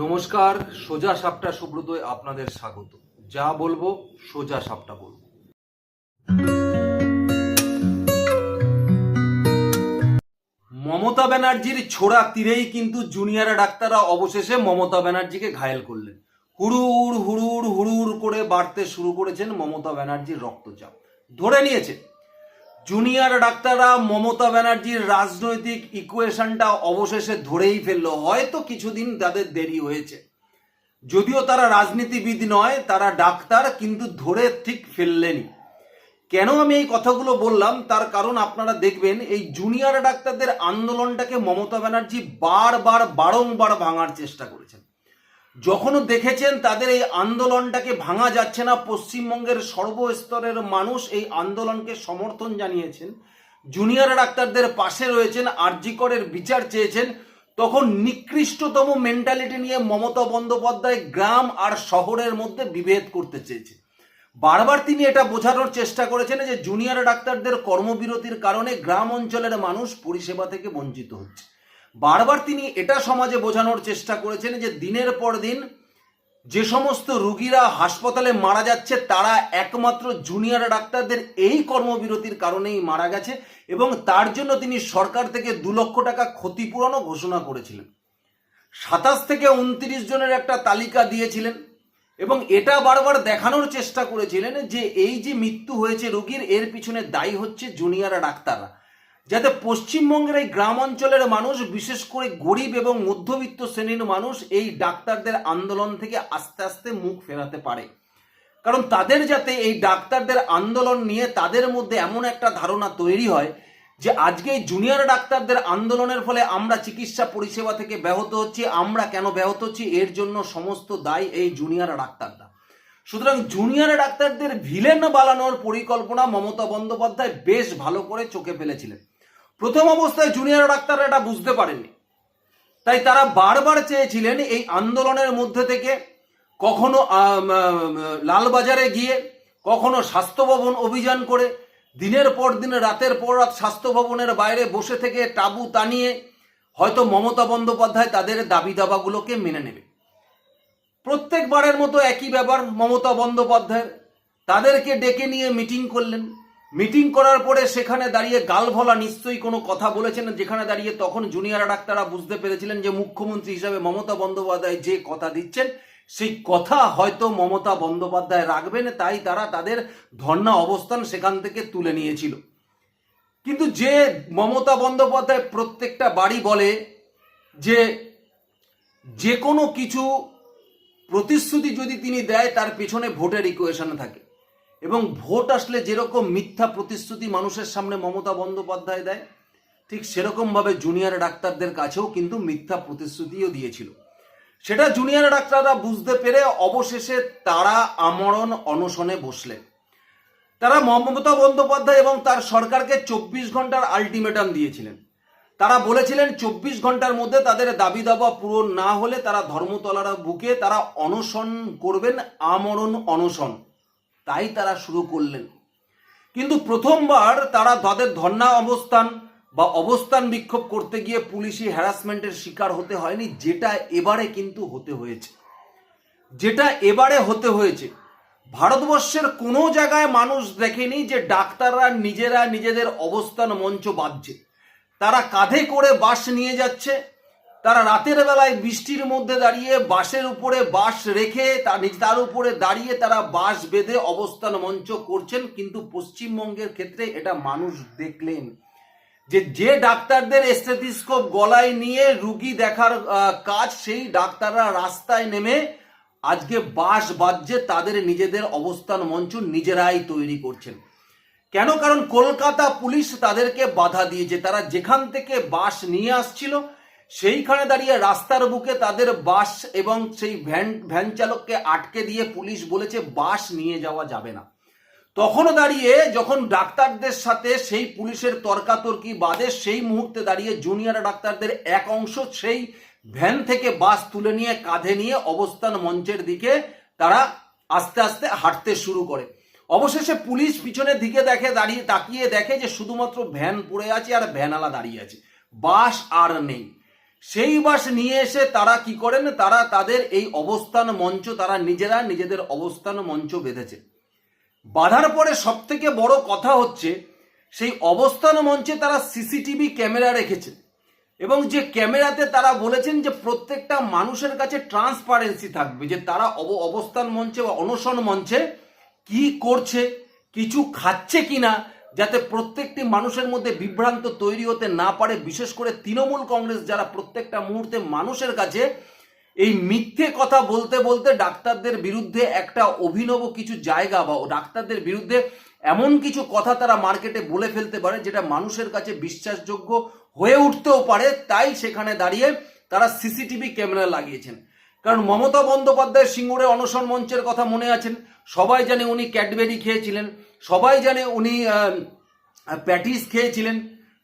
নমস্কার, সোজা সাপটা সুব্রতয় আপনাদের স্বাগত। যা বলব, সোজা সাপটা বলব। মমতা ব্যানার্জির ছোড়া তীরেই কিন্তু জুনিয়র ডাক্তাররা অবশেষে মমতা ব্যানার্জিকে ঘায়েল করলেন। হুড়ুর হুড়ুর হুড়ুর করে বাড়তে শুরু করেছেন মমতা ব্যানার্জির রক্তচাপ। ধরে নিয়েছে জুনিয়র ডাক্তাররা মমতা ব্যানার্জির রাজনৈতিক ইকুয়েশনটা অবশেষে ধরেই ফেলল। হয়তো কিছুদিন তাদের দেরি হয়েছে। যদিও তারা রাজনীতিবিদ নয়, তারা ডাক্তার, কিন্তু ধরে ঠিক ফেললেনি। কেন আমি এই কথাগুলো বললাম? তার কারণ আপনারা দেখবেন, এই জুনিয়র ডাক্তারদের আন্দোলনটাকে মমতা ব্যানার্জি বারবার, বারংবার ভাঙার চেষ্টা করেছেন। যখনও দেখেছেন তাদের এই আন্দোলনটাকে ভাঙা যাচ্ছে না, পশ্চিমবঙ্গের সর্বস্তরের মানুষ এই আন্দোলনকে সমর্থন জানিয়েছেন জুনিয়র ডাক্তারদের পাশে রয়েছেন আরজিকরের বিচার চেয়েছেন, তখন নিকৃষ্টতম মেন্টালিটি নিয়ে মমতা বন্দ্যোপাধ্যায় গ্রাম আর শহরের মধ্যে বিভেদ করতে চেয়েছে বারবার তিনি এটা বোঝানোর চেষ্টা করেছেন যে জুনিয়র ডাক্তারদের কর্মবিরতির কারণে গ্রাম অঞ্চলের মানুষ পরিষেবা থেকে বঞ্চিত হচ্ছে। বারবার তিনি এটা সমাজে বোঝানোর চেষ্টা করেছেন যে দিনের পর দিন যে সমস্ত রুগীরা হাসপাতালে মারা যাচ্ছে, তারা একমাত্র জুনিয়র ডাক্তারদের এই কর্মবিরতির কারণেই মারা গেছে এবং তার জন্য তিনি সরকার থেকে দু লক্ষ টাকা ক্ষতিপূরণও ঘোষণা করেছিলেন। সাতাশ থেকে উনত্রিশ জনের একটা তালিকা দিয়েছিলেন এবং এটা বারবার দেখানোর চেষ্টা করেছিলেন যে এই যে মৃত্যু হয়েছে রুগীর, এর পিছনে দায়ী হচ্ছে জুনিয়র ডাক্তাররা। যাতে পশ্চিমবঙ্গের এই গ্রাম অঞ্চলের মানুষ, বিশেষ করে গরিব এবং মধ্যবিত্ত শ্রেণির মানুষ, এই ডাক্তারদের আন্দোলন থেকে আস্তে আস্তে মুখ ফেরাতে পারে। কারণ তাদের যাতে এই ডাক্তারদের আন্দোলন নিয়ে তাদের মধ্যে এমন একটা ধারণা তৈরি হয় যে, আজকে জুনিয়র ডাক্তারদের আন্দোলনের ফলে আমরা চিকিৎসা পরিষেবা থেকে ব্যাহত হচ্ছি, আমরা কেন ব্যাহত হচ্ছি, এর জন্য সমস্ত দায় এই জুনিয়র ডাক্তাররা। সুতরাং জুনিয়র ডাক্তারদের ভিলেন বানানোর পরিকল্পনা মমতা বন্দ্যোপাধ্যায় বেশ ভালো করে চোখে ফেলেছিলেন। প্রথম অবস্থায় জুনিয়র ডাক্তাররা এটা বুঝতে পারেননি। তাই তারা বারবার চেয়েছিলেন এই আন্দোলনের মধ্যে থেকে কখনো লালবাজারে গিয়ে কখনো স্বাস্থ্য ভবন অভিযান করে দিনের পর দিন, রাতের পর রাত স্বাস্থ্য ভবনের বাইরে বসে থেকে টাবু টানিয়ে হয়তো মমতা বন্দ্যোপাধ্যায় তাদের দাবি দাবাগুলোকে মেনে নেবে। প্রত্যেকবারের মতো একই ব্যাপার, মমতা বন্দ্যোপাধ্যায়ের। তাদেরকে ডেকে নিয়ে মিটিং করলেন। মিটিং করার পরে সেখানে দাঁড়িয়ে গালভলা নিশ্চয়ই কোনো কথা বলেছেন। যেখানে দাঁড়িয়ে তখন জুনিয়র ডাক্তাররা বুঝতে পেরেছিলেন যে মুখ্যমন্ত্রী হিসাবে মমতা বন্দ্যোপাধ্যায় যে কথা দিচ্ছেন, সেই কথা হয়তো মমতা বন্দ্যোপাধ্যায় রাখবেন, তাই তারা তাদের ধর্ণা অবস্থান সেখান থেকে তুলে নিয়েছিল। কিন্তু যে মমতা বন্দ্যোপাধ্যায় প্রত্যেকটা বাড়ি বলে যে যে কোনো কিছু প্রতিশ্রুতি যদি তিনি দেয়, তার পেছনে ভোটের ইকুয়েশন থাকে। এবং ভোট আসলে যেরকম মিথ্যা প্রতিশ্রুতি মানুষের সামনে মমতা বন্দ্যোপাধ্যায় দেয়, ঠিক সেরকমভাবে জুনিয়র ডাক্তারদের কাছেও কিন্তু মিথ্যা প্রতিশ্রুতিও দিয়েছিল। সেটা জুনিয়র ডাক্তাররা বুঝতে পেরে অবশেষে তারা আমরণ অনশনে বসলেন। তারা মমতা বন্দ্যোপাধ্যায় এবং তার সরকারকে চব্বিশ ঘণ্টার আলটিমেটাম দিয়েছিলেন। তারা বলেছিলেন, চব্বিশ ঘণ্টার মধ্যে তাদের দাবি দাবা পূরণ না হলে তারা ধর্মতলারা বুকে তারা অনশন করবেন, আমরণ অনশন। তাই তারা শুরু করলেন। কিন্তু প্রথমবার তারা তাদের ধর্ণা অবস্থান বা অবস্থান বিক্ষোভ করতে গিয়ে পুলিশি হ্যারাসমেন্টের শিকার হতে হয়নি, যেটা এবারে কিন্তু হতে হয়েছে। যেটা এবারে হতে হয়েছে। ভারতবর্ষের কোনো জায়গায় মানুষ দেখেনি যে ডাক্তাররা নিজেরা নিজেদের অবস্থান মঞ্চ বাঁধছে। তারা কাঁধে করে বাস নিয়ে যাচ্ছে তারা রাতের বেলায় বৃষ্টির মধ্যে দাঁড়িয়ে বাসের উপরে বাস রেখে তার উপরে দাঁড়িয়ে তারা বাস বেঁধে অবস্থান মঞ্চ করছেন। কিন্তু পশ্চিমবঙ্গের ক্ষেত্রে এটা মানুষ দেখলেন। যে যে ডাক্তারদের স্টেথিস্কোপ গলায় নিয়ে রুগী দেখার কাজ, সেই ডাক্তাররা রাস্তায় নেমে আজকে বাস বাজছে তাদের নিজেদের অবস্থান মঞ্চ নিজেরাই তৈরি করছেন। কেন? কারণ কলকাতা পুলিশ তাদেরকে বাধা দিয়েছে। তারা যেখান থেকে বাস নিয়ে আসছিল সেইখানে দাঁড়িয়ে রাস্তার বুকে তাদের বাস এবং সেই ভ্যান ভ্যান চালককে আটকে দিয়ে পুলিশ বলেছে বাস নিয়ে যাওয়া যাবে না। তখনও দাঁড়িয়ে যখন ডাক্তারদের সাথে সেই পুলিশের তর্কাতর্কি বাদে সেই মুহূর্তে দাঁড়িয়ে জুনিয়র ডাক্তারদের এক অংশ সেই ভ্যান থেকে বাস তুলে নিয়ে কাঁধে নিয়ে অবস্থান মঞ্চের দিকে তারা আস্তে আস্তে হাঁটতে শুরু করে। অবশেষে পুলিশ পিছনের দিকে দেখে দাঁড়িয়ে তাকিয়ে দেখে যে শুধুমাত্র ভ্যান পড়ে আছে আর ভ্যানালা দাঁড়িয়ে আছে। বাস আর নেই। সেই বাস নিয়ে এসে তারা কি করেন? তারা তাদের এই অবস্থান মঞ্চ, তারা নিজেরা নিজেদের অবস্থান মঞ্চ বেঁধেছে। বাধার পরে সব থেকে বড় কথা হচ্ছে, সেই অবস্থান মঞ্চে তারা সিসিটিভি ক্যামেরা রেখেছে এবং যে ক্যামেরাতে তারা বলেছেন যে প্রত্যেকটা মানুষের কাছে ট্রান্সপারেন্সি থাকবে, যে তারা অব- অবস্থান মঞ্চে বা অনশন মঞ্চে কি করছে, কিছু খাচ্ছে কিনা যাতে প্রত্যেকটি মানুষের মধ্যে বিভ্রান্ত তৈরি হতে না পারে, বিশেষ করে তৃণমূল কংগ্রেস যারা প্রত্যেকটা মুহূর্তে মানুষের কাছে এই মিথ্যে কথা বলতে বলতে ডাক্তারদের বিরুদ্ধে একটা অভিনব কিছু জায়গা বা ডাক্তারদের বিরুদ্ধে এমন কিছু কথা তারা মার্কেটে বলে ফেলতে পারে, যেটা মানুষের কাছে বিশ্বাসযোগ্য হয়ে উঠতেও পারে। তাই সেখানে দাঁড়িয়ে তারা সিসিটিভি ক্যামেরা লাগিয়েছেন। কারণ মমতা বন্দ্যোপাধ্যায় সিঙ্গুরে অনশন মঞ্চের কথা মনে আছেন। সবাই জানে উনি ক্যাডবেরি খেয়েছিলেন। সবাই জানে উনি প্যাটিস খেয়েছিলেন।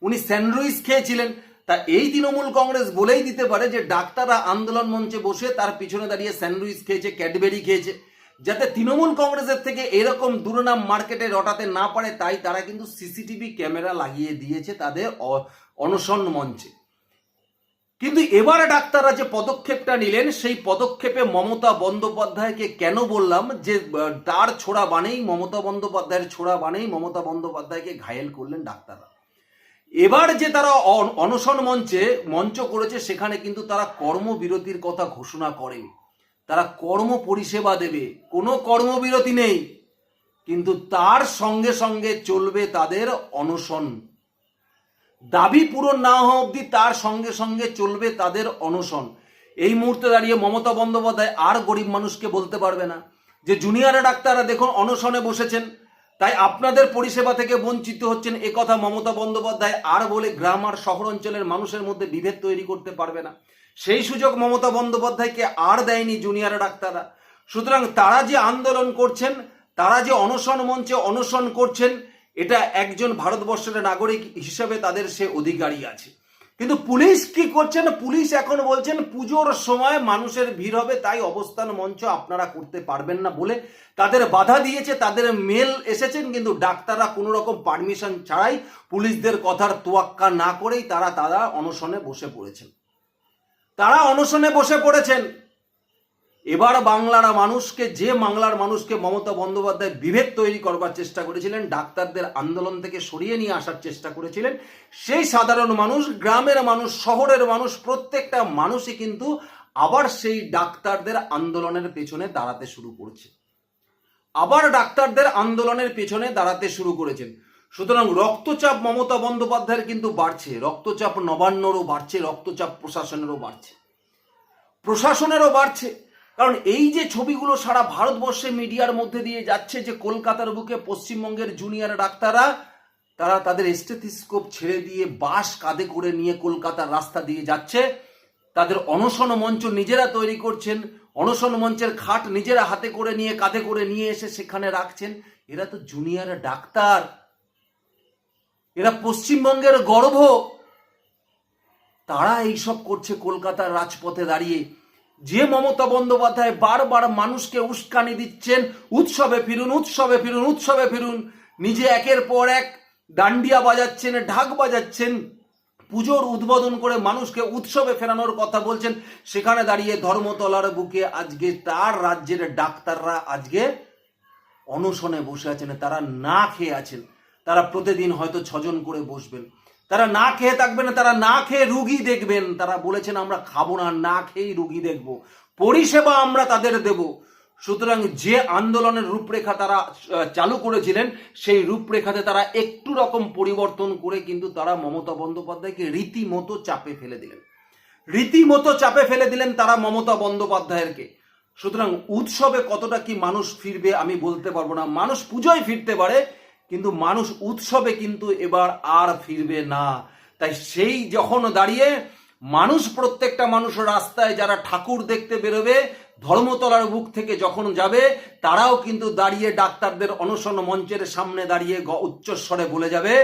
উনি স্যান্ডউইচ খেয়েছিলেন। তা এই তৃণমূল কংগ্রেস বলেই দিতে পারে যে ডাক্তাররা আন্দোলন মঞ্চে বসে তার পিছনে দাঁড়িয়ে স্যান্ডউইচ খেয়েছে, ক্যাডবেরি খেয়েছে। যাতে তৃণমূল কংগ্রেসের থেকে এরকম দুর্নাম মার্কেটে রটাতে না পারে, তাই তারা কিন্তু সিসিটিভি ক্যামেরা লাগিয়ে দিয়েছে তাদের অনশন মঞ্চে। কিন্তু এবারে ডাক্তাররা যে পদক্ষেপটা নিলেন, সেই পদক্ষেপে মমতা বন্দ্যোপাধ্যায়কে কেন বললাম যে তার ছোড়া বানেই মমতা বন্দ্যোপাধ্যায়ের ছোড়া বানেই মমতা বন্দ্যোপাধ্যায়কে ঘায়েল করলেন ডাক্তাররা। এবার যে তারা অন- অনশন মঞ্চে, মঞ্চ করেছে, সেখানে কিন্তু তারা কর্মবিরতির কথা ঘোষণা করেনি। তারা কর্ম পরিষেবা দেবে। কোনো কর্মবিরতি নেই। কিন্তু তার সঙ্গে সঙ্গে চলবে তাদের অনশন। দাবি পূরণ না হওয়া অবধি তার সঙ্গে সঙ্গে চলবে তাদের অনশন। এই মুহূর্তে দাঁড়িয়ে মমতা বন্দ্যোপাধ্যায় আর গরিব মানুষকে বলতে পারবে না যে জুনিয়র ডাক্তাররা দেখুন অনশনে বসেছেন। তাই আপনাদের পরিষেবা থেকে বঞ্চিত হচ্ছেন। কথা মমতা বন্দ্যোপাধ্যায় আর বলে গ্রাম আর শহর অঞ্চলের মানুষের মধ্যে বিভেদ তৈরি করতে পারবে না। সেই সুযোগ মমতা বন্দ্যোপাধ্যায়কে আর দেয়নি জুনিয়র ডাক্তাররা। সুতরাং তারা যে আন্দোলন করছেন, তারা যে অনশন মঞ্চে অনশন করছেন এটা একজন ভারতবর্ষের নাগরিক হিসেবে তাদের সে অধিকারী আছে। কিন্তু পুলিশ কি করছেন? পুলিশ এখন বলছেন, পুজোর সময় মানুষের ভিড় হবে, তাই অবস্থান মঞ্চ আপনারা করতে পারবেন না বলে তাদের বাধা দিয়েছে, তাদের মেল এসেছেন, কিন্তু ডাক্তাররা কোনো রকম পারমিশন ছাড়াই পুলিশদের কথার তোয়াক্কা না করেই তারা তারা অনশনে বসে পড়েছেন। তারা অনশনে বসে পড়েছেন। এবার বাংলার মানুষকে, যে বাংলার মানুষকে মমতা বন্দ্যোপাধ্যায় বিভেদ তৈরি করবার চেষ্টা করেছিলেন, ডাক্তারদের আন্দোলন থেকে সরিয়ে নিয়ে আসার চেষ্টা করেছিলেন, সেই সাধারণ মানুষ, গ্রামের মানুষ, শহরের মানুষ, প্রত্যেকটা মানুষই কিন্তু আবার সেই ডাক্তারদের আন্দোলনের পেছনে দাঁড়াতে শুরু করছে। আবার ডাক্তারদের আন্দোলনের পেছনে দাঁড়াতে শুরু করেছেন। সুতরাং রক্তচাপ মমতা বন্দ্যোপাধ্যায়ের কিন্তু বাড়ছে, রক্তচাপ নবান্নরও বাড়ছে, রক্তচাপ প্রশাসনেরও বাড়ছে। প্রশাসনেরও বাড়ছে। কারণ এই যে ছবিগুলো সারা ভারতবর্ষে মিডিয়ার মধ্যে দিয়ে যাচ্ছে যে কলকাতার বুকে পশ্চিমবঙ্গের জুনিয়র ডাক্তাররা, তারা তাদের স্টেথিস্কোপ ছেড়ে দিয়ে বাস কাঁধে করে নিয়ে কলকাতার রাস্তা দিয়ে যাচ্ছে। তাদের অনশন মঞ্চ নিজেরা তৈরি করছেন, অনশন মঞ্চের খাট নিজেরা হাতে করে নিয়ে, কাঁধে করে নিয়ে এসে সেখানে রাখছেন। এরা তো জুনিয়র ডাক্তার। এরা পশ্চিমবঙ্গের গর্ব। তারা এইসব করছে কলকাতার রাজপথে দাঁড়িয়ে। যে মমতা বন্দ্যোপাধ্যায় বারবার মানুষকে উস্কানি দিচ্ছেন, উৎসবে ফিরুন উৎসবে ফিরুন উৎসবে ফিরুন, নিজে একের পর এক ডান্ডিয়া বাজাচ্ছেন, ঢাক বাজাচ্ছেন, পুজোর উদ্বোধন করে মানুষকে উৎসবে ফেরানোর কথা বলছেন। সেখানে দাঁড়িয়ে ধর্মতলার বুকে আজকে তার রাজ্যের ডাক্তাররা আজকে অনশনে বসে আছেন, তারা না খেয়ে আছেন। তারা প্রতিদিন হয়তো ছজন করে বসবেন। তারা না খেয়ে থাকবে না, তারা না খেয়ে রুগী দেখবেন। তারা বলেছেন, আমরা খাব না না খেয়েই রুগী দেখব। পরিষেবা আমরা তাদের দেব। সুতরাং যে আন্দোলনের রূপরেখা তারা চালু করেছিলেন, সেই রূপরেখাতে তারা একটু রকম পরিবর্তন করে কিন্তু তারা মমতা বন্দ্যোপাধ্যায়কে রীতিমতো চাপে ফেলে দিলেন। রীতিমতো চাপে ফেলে দিলেন তারা মমতা বন্দ্যোপাধ্যায়েরকে সুতরাং উৎসবে কতটা কি মানুষ ফিরবে আমি বলতে পারব না। মানুষ পুজোয় ফিরতে পারে কিন্তু মানুষ উৎসবে কিন্তু এবার আর ফিরবে না। তাই সেই যখন দাঁড়িয়ে মানুষ প্রত্যেকটা মানুষ রাস্তায় যারা ঠাকুর দেখতে বেরোবে, ধর্মতলার বুক থেকে যখন যাবে, তারাও কিন্তু দাঁড়িয়ে ডাক্তারদের অনশন মঞ্চের সামনে দাঁড়িয়ে উচ্চস্বরে বলে যাবে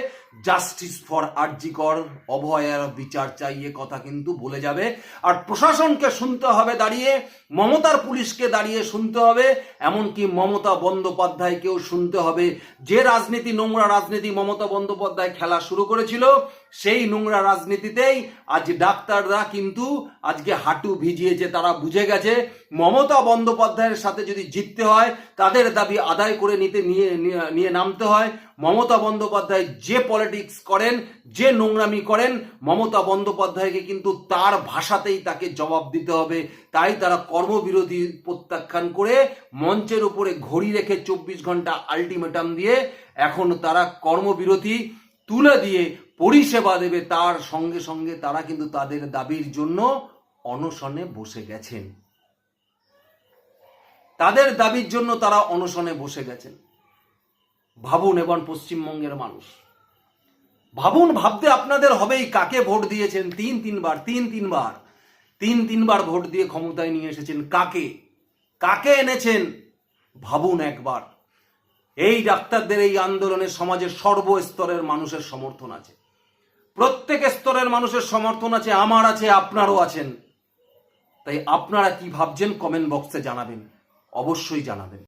জাস্টিস ফর আরজিকর অভয়ের বিচার চাই, এ কথা কিন্তু বলে যাবে। আর প্রশাসনকে শুনতে হবে দাঁড়িয়ে, মমতার পুলিশকে দাঁড়িয়ে শুনতে হবে, এমনকি মমতা বন্দ্যোপাধ্যায়কেও শুনতে হবে। যে রাজনীতি, নোংরা রাজনীতি মমতা বন্দ্যোপাধ্যায় খেলা শুরু করেছিল, সেই নোংরা রাজনীতিতেই আজ ডাক্তাররা কিন্তু আজকে হাঁটু ভিজিয়েছে, তারা বুঝে গেছে। মমতা বন্দ্যোপাধ্যায়ের সাথে যদি জিততে হয়, তাদের দাবি আদায় করে নিতে, নিয়ে, নিয়ে- নামতে হয়। মমতা বন্দ্যোপাধ্যায় যে পলিটিক্স করেন, যে নোংরামি করেন, মমতা বন্দ্যোপাধ্যায়কে কিন্তু তার ভাষাতেই তাকে জবাব দিতে হবে। তাই তারা কর্মবিরতি প্রত্যাখ্যান করে মঞ্চের উপরে ঘড়ি রেখে চব্বিশ ঘণ্টা আলটিমেটাম দিয়ে এখন তারা কর্মবিরতি তুলে দিয়ে পরিষেবা দেবে। তার সঙ্গে সঙ্গে তারা কিন্তু তাদের দাবির জন্য অনশনে বসে গেছেন। তাদের দাবির জন্য তারা অনশনে বসে গেছেন। ভাবুন এবং পশ্চিমবঙ্গের মানুষ। ভাবুন, ভাবতে আপনাদের হবেই কাকে ভোট দিয়েছেন। তিন, তিনবার তিন তিনবার। তিন, তিনবার ভোট দিয়ে ক্ষমতায় নিয়ে এসেছেন কাকে? কাকে এনেছেন? ভাবুন একবার। এই ডাক্তারদের, এই আন্দোলনে সমাজের সর্বস্তরের মানুষের সমর্থন আছে। প্রত্যেক স্তরের মানুষের সমর্থন আছে, আমার আছে, আপনারও আছেন। তাই আপনারা কি ভাবছেন, কমেন্ট বক্সে জানাবেন। অবশ্যই জানাবেন।